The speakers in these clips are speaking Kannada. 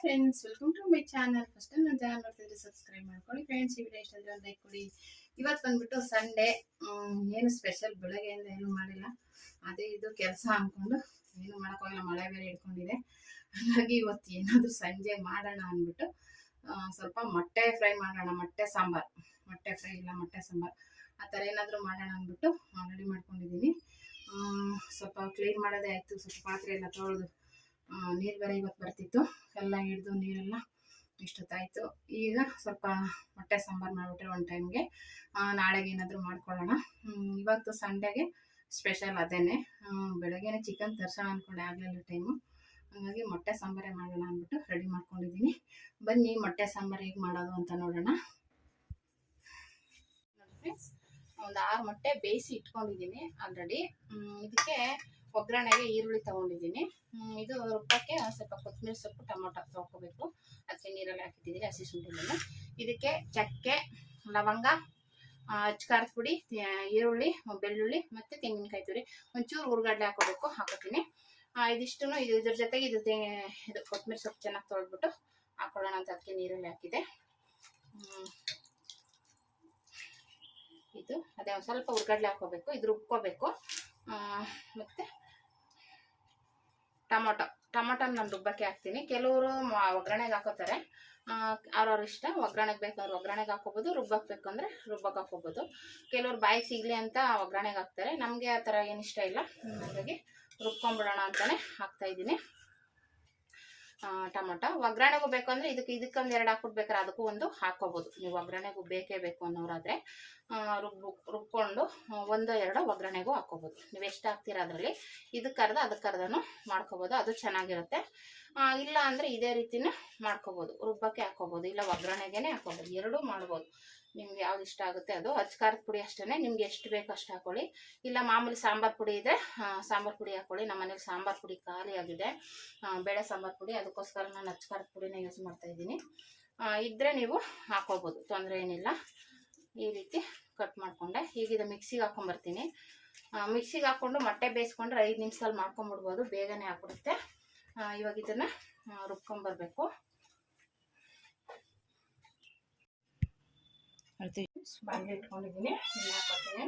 Friends welcome to my channel first ನನ್ನ ಚಾನಲ್ ನೋಡ್ತಿದ್ರೆ ಸಬ್ಸ್ಕ್ರೈಬ್ ಮಾಡ್ಕೊಳ್ಳಿ. ಫ್ರೆಂಡ್ಸ್ ಈ ವಿಡಿಯೋ ಇಷ್ಟ ಲೈಕ್ ಕೊಡಿ. ಇವತ್ತು ಬಂದ್ಬಿಟ್ಟು ಸಂಡೇ ಏನು ಸ್ಪೆಷಲ್ ಬೆಳಗ್ಗೆಯಿಂದ ಏನು ಮಾಡಿಲ್ಲ. ಅದೇ ಇದು ಕೆಲಸ ಅಂದ್ಕೊಂಡು ಏನು ಮಾಡೋಕ್ಕಾಗಲ್ಲ ಮಳೆ ಬೇರೆ ಇಟ್ಕೊಂಡಿದೆ ಹಾಗಾಗಿ ಇವತ್ತು ಏನಾದರೂ ಸಂಜೆ ಮಾಡೋಣ ಅಂದ್ಬಿಟ್ಟು ಸ್ವಲ್ಪ ಮೊಟ್ಟೆ ಫ್ರೈ ಮಾಡೋಣ. ಮೊಟ್ಟೆ ಸಾಂಬಾರ್. ಮೊಟ್ಟೆ ಫ್ರೈ ಇಲ್ಲ, ಮೊಟ್ಟೆ ಸಾಂಬಾರ್. ಆ ಥರ ಏನಾದರೂ ಮಾಡೋಣ ಅಂದ್ಬಿಟ್ಟು ರೆಡಿ ಮಾಡ್ಕೊಂಡಿದ್ದೀನಿ. ಸ್ವಲ್ಪ ಕ್ಲೀನ್ ಮಾಡೋದೇ ಆಯಿತು. ಸ್ವಲ್ಪ ಪಾತ್ರೆ ಎಲ್ಲ ತೊಳೆದು ನೀರು ಬೇರೆ ಇವತ್ತು ಬರ್ತಿತ್ತು. ಎಲ್ಲ ಹಿಡಿದು ನೀರೆಲ್ಲ ಇಷ್ಟೊತ್ತಾಯಿತು. ಈಗ ಸ್ವಲ್ಪ ಮೊಟ್ಟೆ ಸಾಂಬಾರು ಮಾಡಿಬಿಟ್ರೆ ಒಂದು ಟೈಮ್ಗೆ ನಾಳೆಗೆ ಏನಾದರೂ ಮಾಡ್ಕೊಳ್ಳೋಣ. ಇವತ್ತು ಸಂಡೇಗೆ ಸ್ಪೆಷಲ್ ಅದೇನೆ. ಬೆಳಗ್ಗೆನೆ ಚಿಕನ್ ತರ್ಸೋಣ ಅಂದ್ಕೊಂಡೆ ಆಗಲಿಲ್ಲ ಟೈಮು ಹಾಗಾಗಿ ಮೊಟ್ಟೆ ಸಾಂಬಾರೇ ಮಾಡೋಣ ಅಂದ್ಬಿಟ್ಟು ರೆಡಿ ಮಾಡ್ಕೊಂಡಿದ್ದೀನಿ ಬನ್ನಿ, ಮೊಟ್ಟೆ ಸಾಂಬಾರು ಹೇಗೆ ಮಾಡೋದು ಅಂತ ನೋಡೋಣ. ಒಂದು ಆರು ಮೊಟ್ಟೆ ಬೇಯಿಸಿ ಇಟ್ಕೊಂಡಿದ್ದೀನಿ ಆಲ್ರೆಡಿ ಇದಕ್ಕೆ ಒಗ್ಗರಣೆಗೆ ಈರುಳ್ಳಿ ತೊಗೊಂಡಿದ್ದೀನಿ. ಇದು ರುಬ್ಬಕ್ಕೆ ಸ್ವಲ್ಪ ಕೊತ್ತಂಬರಿ ಸೊಪ್ಪು, ಟೊಮೊಟೊ ತೊಳ್ಕೊಬೇಕು. ಅದಕ್ಕೆ ನೀರಲ್ಲಿ ಹಾಕಿದ್ದೀನಿ ಹಸಿ ಶುಂಠಿನೆಲ್ಲ ಇದಕ್ಕೆ ಚಕ್ಕೆ, ಲವಂಗ ಅಚ್ಕಾರದ ಪುಡಿ ಈರುಳ್ಳಿ, ಬೆಳ್ಳುಳ್ಳಿ ಮತ್ತು ತೆಂಗಿನಕಾಯಿ ತುರಿ. ಒಂಚೂರು ಹುರ್ಗಡ್ಲೆ ಹಾಕೋಬೇಕು, ಹಾಕೋತೀನಿ. ಇದಿಷ್ಟು ಇದು ಇದ್ರ ಜೊತೆಗೆ ಇದು ಇದು ಕೊತ್ತಂಬರಿ ಸೊಪ್ಪು ಚೆನ್ನಾಗಿ ತೊಳೆದ್ಬಿಟ್ಟು ಹಾಕೊಳ್ಳೋಣ ಅಂತ ಅದಕ್ಕೆ ನೀರಲ್ಲಿ ಹಾಕಿದೆ. ಇದು, ಅದೇ ಒಂದು ಸ್ವಲ್ಪ ಹುರ್ಗಡ್ಲೆ ಹಾಕೋಬೇಕು ಇದು ರುಬ್ಕೋಬೇಕು. ಮತ್ತೆ ಟೊಮೊಟೊ, ಟೊಮೊಟೊನ ನಾನು ರುಬ್ಬಕ್ಕೆ ಹಾಕ್ತೀನಿ. ಕೆಲವರು ಒಗ್ಗರಣೆಗೆ ಹಾಕೋತಾರೆ. ಅವ್ರವ್ರ ಇಷ್ಟ, ಒಗ್ಗರಣೆಗೆ ಬೇಕಾದ್ರೆ ಒಗ್ಗರಣೆಗೆ ಹಾಕೋಬೋದು ರುಬ್ಬಕ್ಕೆ ಬೇಕಂದ್ರೆ ರುಬ್ಬಕ್ಕೆ ಹಾಕೋಬೋದು. ಕೆಲವ್ರು ಬಾಯಿ ಸಿಗಲಿ ಅಂತ ಒಗ್ಗರಣೆಗೆ ಹಾಕ್ತಾರೆ. ನಮಗೆ ಆ ಥರ ಏನು ಇಷ್ಟ ಇಲ್ಲ. ಹಾಗಾಗಿ ರುಬ್ಕೊಂಬಿಡೋಣ ಅಂತಲೇ ಹಾಕ್ತಾ ಇದ್ದೀನಿ. ಟೊಮೊಟೊ. ಒಗ್ಗರಣೆಗೂ ಬೇಕು ಅಂದರೆ ಇದಕ್ಕೆ ಇದಕ್ಕೊಂದು ಎರಡು ಹಾಕ್ಬಿಡ್ಬೇಕಾರೆ ಅದಕ್ಕೂ ಒಂದು ಹಾಕೋಬೋದು ನೀವು ಒಗ್ಗರಣೆಗೂ ಬೇಕೇ ಬೇಕು ಅನ್ನೋರಾದರೆ ರುಬ್ಬು, ರುಬ್ಕೊಂಡು ಒಂದು, ಎರಡು ಒಗ್ಗರಣೆಗೂ ಹಾಕೋಬೋದು ನೀವು ಎಷ್ಟು ಹಾಕ್ತೀರಾ ಅದರಲ್ಲಿ? ಇದಕ್ಕೆ ಅರ್ಧ ಅದಕ್ಕೆ ಅರ್ಧನೂ ಮಾಡ್ಕೋಬೋದು. ಅದು ಚೆನ್ನಾಗಿರುತ್ತೆ. ಇಲ್ಲ ಅಂದರೆ ಇದೇ ರೀತಿನೂ ಮಾಡ್ಕೋಬೋದು. ರುಬ್ಬಕ್ಕೆ ಹಾಕೋಬೋದು ಇಲ್ಲ ಒಗ್ಗರಣೆಗೇನೆ ಹಾಕೋಬೋದು ಎರಡೂ ಮಾಡ್ಬೋದು. ನಿಮ್ಗೆ ಯಾವ್ದು ಇಷ್ಟ ಆಗುತ್ತೆ ಅದು. ಅಚ್ಕಾರದ ಪುಡಿ ಅಷ್ಟೇ ನಿಮ್ಗೆ ಎಷ್ಟು ಬೇಕು ಅಷ್ಟು ಹಾಕೊಳ್ಳಿ. ಇಲ್ಲ ಮಾಮೂಲಿ ಸಾಂಬಾರು ಪುಡಿ ಇದೆ ಸಾಂಬಾರು ಪುಡಿ ಹಾಕೊಳ್ಳಿ. ನಮ್ಮ ಮನೇಲಿ ಸಾಂಬಾರು ಪುಡಿ ಖಾಲಿ ಆಗಿದೆ. ಬೇಳೆ ಸಾಂಬಾರು ಪುಡಿ. ಅದಕ್ಕೋಸ್ಕರ ನಾನು ಅಚ್ಕಾರದ ಪುಡಿನ ಯೂಸ್ ಮಾಡ್ತಾ ಇದ್ದೀನಿ. ಇದ್ದರೆ ನೀವು ಹಾಕೋಬೋದು. ತೊಂದರೆ ಏನಿಲ್ಲ. ಈ ರೀತಿ ಕಟ್ ಮಾಡಿಕೊಂಡೆ. ಈಗಿದ ಮಿಕ್ಸಿಗೆ ಹಾಕೊಂಡ್ಬರ್ತೀನಿ ಮಿಕ್ಸಿಗೆ ಹಾಕ್ಕೊಂಡು ಮೊಟ್ಟೆ ಬೇಯಿಸ್ಕೊಂಡ್ರೆ ಐದು ನಿಮಿಷದಲ್ಲಿ ಮಾಡ್ಕೊಂಬಿಡ್ಬೋದು. ಬೇಗನೆ ಹಾಕ್ಬಿಡುತ್ತೆ ಇವಾಗ ಇದನ್ನು ರುಬ್ಕೊಂಬರ್ಬೇಕು. ಬಾಂಡೆ ಇಟ್ಕೊಂಡಿದ್ದೀನಿ. ಎಣ್ಣೆ ಹಾಕೋತೀನಿ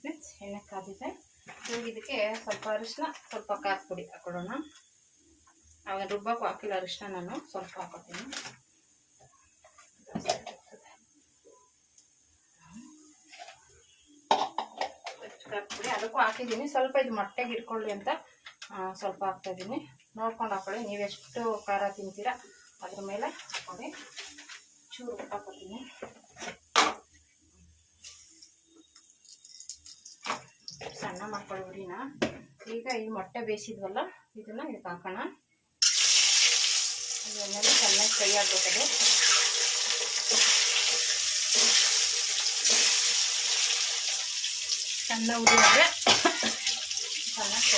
ಫ್ರೆಂಡ್ಸ್, ಎಣ್ಣೆ ಕಾದಿದೆ. ಇದಕ್ಕೆ ಸ್ವಲ್ಪ ಅರಿಶಿನ ಸ್ವಲ್ಪ ಖಾರದ ಪುಡಿ ಹಾಕೊಳ್ಳೋಣ ಅವಾಗ ರುಬ್ಬಕ್ಕೂ ಹಾಕಿಲ್ಲ ಅರಿಶಿನ ನಾನು, ಸ್ವಲ್ಪ ಹಾಕೋತೀನಿ ಖಾರದ ಹಾಕಿದ್ದೀನಿ. ಸ್ವಲ್ಪ ಇದು ಮೊಟ್ಟೆಗೆ ಇಟ್ಕೊಳ್ಳಿ ಅಂತ ಸ್ವಲ್ಪ ಹಾಕ್ತಾಯಿದ್ದೀನಿ ನೋಡ್ಕೊಂಡು ಹಾಕೊಳ್ಳಿ. ನೀವು ಎಷ್ಟು ಖಾರ ತಿಂತೀರಾ ಅದ್ರ ಮೇಲೆ ಹಾಕೊಳ್ಳಿ. ಚೂರು ಹಾಕೋತೀನಿ ಸಣ್ಣ ಮಾಡ್ಕೊಳ್ಳಿ ಹುಡಿನ ಈಗ ಈ ಮೊಟ್ಟೆ ಬೇಯಿಸಿದ್ವಲ್ಲ, ಇದನ್ನು ಇದಕ್ಕೆ ಹಾಕೋಣ. ಚೆನ್ನಾಗಿ ಫ್ರೈ ಆಗ್ಬೇಕದು ಸಣ್ಣ ಉರಿ ಚೆನ್ನಾಗಿ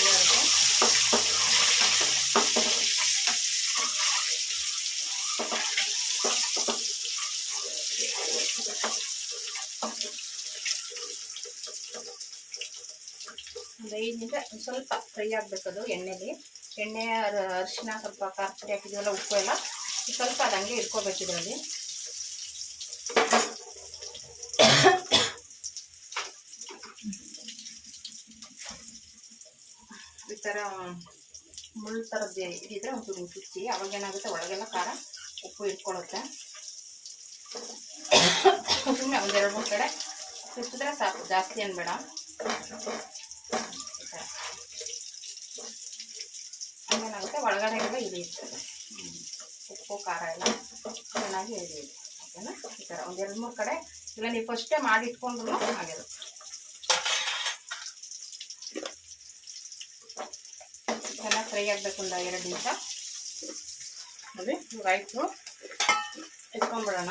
ಒಂದು ಐದು ನಿಮಿಷ ಸ್ವಲ್ಪ ಫ್ರೈ ಆಗಬೇಕದು ಎಣ್ಣೆಲಿ. ಎಣ್ಣೆ ಅರ- ಅರಿಶಿನ ಸ್ವಲ್ಪ ಖಾರ ಪುಡಿ ಹಾಕಿದ್ವಲ್ಲ ಉಪ್ಪು ಎಲ್ಲ. ಸ್ವಲ್ಪ ಅದು ಹಂಗೆ ಇಟ್ಕೋಬೇಕು ಇದರಲ್ಲಿ. ಥರ ಮುಳ್ಳು ಥರದ್ದು ಇದಿದ್ರೆ ಒಂಚೂರು ಚುಚ್ಚಿ ಅವಾಗ ಏನಾಗುತ್ತೆ, ಒಳಗೆಲ್ಲ ಖಾರ, ಉಪ್ಪು ಇಟ್ಕೊಳುತ್ತೆ ಸುಮ್ಮನೆ ಒಂದೆರಡು ಮೂರು ಕಡೆ ಸುತ್ತಿದ್ರೆ ಸಾಕು, ಜಾಸ್ತಿ ಅನ್ಬೇಡ ಹಂಗೇನಾಗುತ್ತೆ ಒಳಗಡೆಗೆಲ್ಲ ಇಳಿಯುತ್ತೆ ಹ್ಮ್. ಉಪ್ಪು, ಖಾರ ಎಲ್ಲ ಚೆನ್ನಾಗಿ ಇಳಿಯುತ್ತೆ ಓಕೆನಾ? ಈ ಥರ ಒಂದು ಎರಡು ಮೂರು ಕಡೆ ಇಲ್ಲ ನೀವು ಫಸ್ಟೇ ಮಾಡಿ ಇಟ್ಕೊಂಡ್ರು ಆಗಿರುತ್ತೆ ಚೆನ್ನಾಗಿ ಫ್ರೈ ಆಗಬೇಕು ಒಂದು ಎರಡು ನಿಮಿಷ. ನೋಡಿ ರೈಸು ಎತ್ಕೊಂಡ್ಬಿಡೋಣ.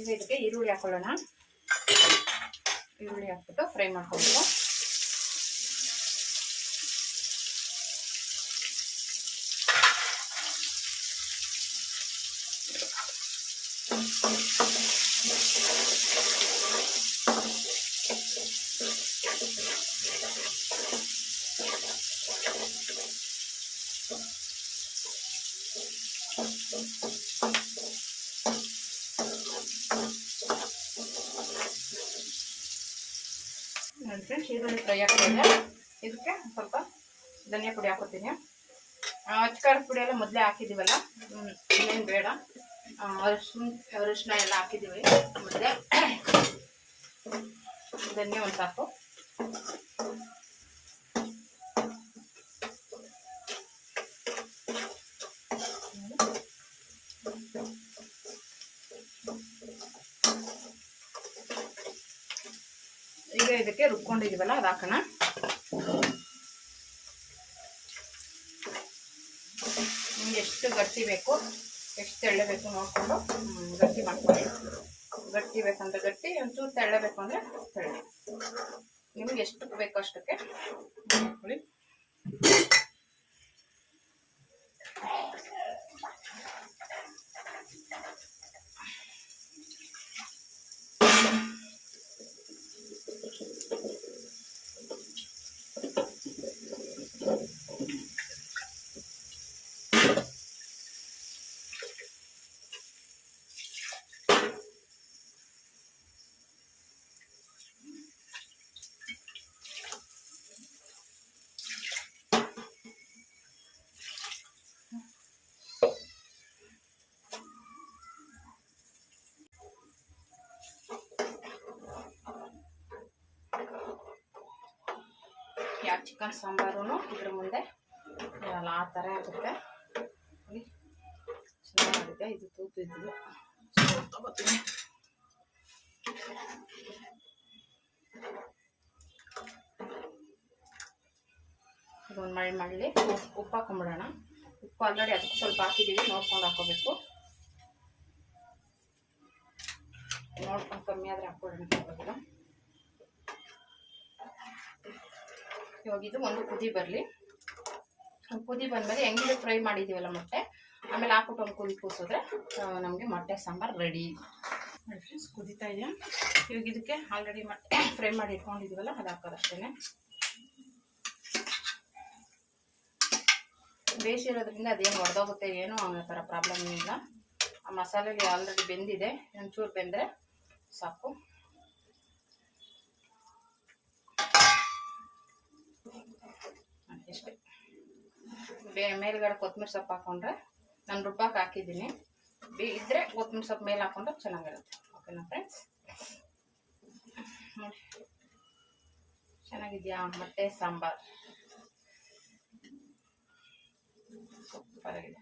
ಇದಕ್ಕೆ ಈರುಳ್ಳಿ ಹಾಕೊಳ್ಳೋಣ. ಈರುಳ್ಳಿ ಹಾಕ್ಬಿಟ್ಟು ಫ್ರೈ ಮಾಡ್ಕೊಬೇಕು. ನೋಡಿ ಫ್ರೆಂಡ್ಸ್ ಈರುಳ್ಳಿ ಫ್ರೈ ಆಗ್ತಾಯಿದೆ ಇದಕ್ಕೆ ಸ್ವಲ್ಪ ಧನಿಯಾ ಪುಡಿ ಹಾಕೋತೀನಿ ಅಚ್ಕಾರ ಪುಡಿ ಎಲ್ಲ ಮೊದಲೇ ಹಾಕಿದ್ದೀವಲ್ಲ ಇನ್ನೇನು ಬೇಡ. ಅರಶಿನ ಅರಶಿನ ಎಲ್ಲ ಹಾಕಿದ್ದೀವಿ ಮೊದಲೇ. ಧನಿಯಾ ಒಂದು ಸಾಕು. ಈಗ ಇದಕ್ಕೆ ರುಬ್ಕೊಂಡಿದ್ದೀವಲ್ಲ ಅದು ಹಾಕೋಣ. ನಿಮ್ಗೆ ಎಷ್ಟು ಗಟ್ಟಿ ಬೇಕು, ಎಷ್ಟು ತೆಳ್ಳಬೇಕು ನೋಡಿಕೊಂಡು ಗಟ್ಟಿ ಮಾಡ್ಕೊಳ್ಳಿ. ಗಟ್ಟಿ ಬೇಕಂತ ಗಟ್ಟಿ, ಒಂಚೂರು ತೆಳ್ಳಬೇಕು ಅಂದರೆ ತೆಳ್ಳಿ. ನಿಮ್ಗೆ ಎಷ್ಟು ಬೇಕೋ ಅಷ್ಟಕ್ಕೆ ಮಾಡ್ಕೊಳ್ಳಿ. ಯಾವ ಚಿಕನ್ ಸಾಂಬಾರು ಇದ್ರ ಮುಂದೆ. ಇರಲ್ಲ ಆ ಥರ ನೋಡಿ, ಚೆನ್ನಾಗಿದೆ. ಇದು ತೂತು ಇದ್ದು ತಗೋತೀನಿ ಇದೊಂದು ಮಳೆ ಮಾಡಲಿ. ಉಪ್ಪು ಹಾಕೊಂಬಿಡೋಣ. ಉಪ್ಪು ಆಲ್ರೆಡಿ ಅದಕ್ಕೆ ಸ್ವಲ್ಪ ಹಾಕಿದ್ದೀವಿ. ನೋಡ್ಕೊಂಡು ಹಾಕೋಬೇಕು. ನೋಡ್ಕೊಂಡು ಕಮ್ಮಿ ಆದರೆ ಹಾಕ್ಕೊಳ್ಳೋಣ ಇವಾಗ ಇದು ಒಂದು ಕುದಿ ಬರಲಿ. ಕುದಿ ಬಂದಮೇಲೆ ಹೆಂಗಿದೆ ಫ್ರೈ ಮಾಡಿದ್ದೀವಲ್ಲ ಮೊಟ್ಟೆ? ಆಮೇಲೆ ಹಾಕ್ಬಿಟ್ಟು ಒಂದು ಕುದಿ ಕೂಸಿದ್ರೆ ನಮಗೆ ಮೊಟ್ಟೆ ಸಾಂಬಾರು ರೆಡಿ ನೋಡಿ ಫ್ರೆಂಡ್ಸ್ ಕುದಿತಾ ಇದೆ ಇವಾಗ ಇದಕ್ಕೆ ಆಲ್ರೆಡಿ ಮೊಟ್ಟೆ ಫ್ರೈ ಮಾಡಿ ಇಟ್ಕೊಂಡಿದ್ದೀವಲ್ಲ, ಅದು ಹಾಕೋದಷ್ಟೇ ಬೇಯಿಸಿರೋದ್ರಿಂದ ಅದೇನು ಹೊಡೆದೋಗುತ್ತೆ ಏನೂ ಆ ಥರ ಪ್ರಾಬ್ಲಮ್ ಇಲ್ಲ. ಆ ಮಸಾಲೆಗೆ ಆಲ್ರೆಡಿ ಬೆಂದಿದೆ. ಒಂಚೂರು ಬೆಂದರೆ ಸಾಕು. ಇಷ್ಟೇ ಬೇ, ಮೇಲ್ಗಡೆ ಕೊತ್ತಂಬರಿ ಸೊಪ್ಪು ಹಾಕೊಂಡ್ರೆ ನಾನು ರುಬ್ಬಕ್ಕೆ ಹಾಕಿದ್ದೀನಿ. ಬಿ ಇದ್ದರೆ ಕೊತ್ತಂಬರಿ ಸೊಪ್ಪು ಮೇಲೆ ಹಾಕೊಂಡ್ರೆ ಚೆನ್ನಾಗಿರುತ್ತೆ. ಓಕೆನಾ ಫ್ರೆಂಡ್ಸ್ ನೋಡಿ. ಚೆನ್ನಾಗಿದೆಯಾ? ಸಾಂಬಾರ್. ಸಾಂಬಾರು ಸೂಪರಾಗಿದೆ